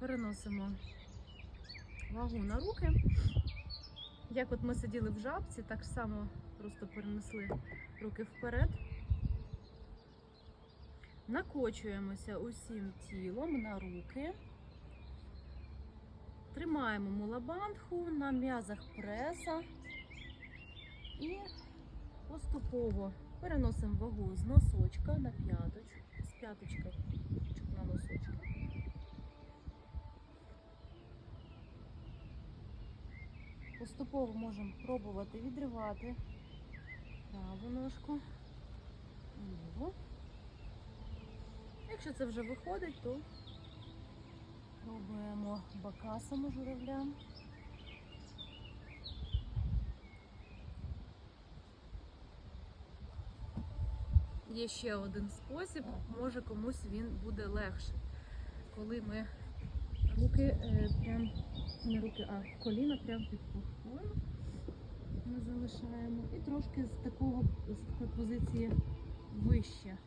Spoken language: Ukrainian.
переносимо вагу на руки. Як от ми сиділи в жабці, так само просто перенесли руки вперед. Накочуємося усім тілом на руки. Тримаємо мулабандху на м'язах преса і поступово переносимо вагу з носочка на п'яточку, з п'яточка на носочки. Поступово можемо пробувати відривати праву ножку, ліву. Якщо це вже виходить, то пробуємо бакасами журавля. Є ще один спосіб, може комусь він буде легше. Коли ми руки е, прям не руки, а коліна прям під пухом ми залишаємо. І трошки з такого з такої позиції вище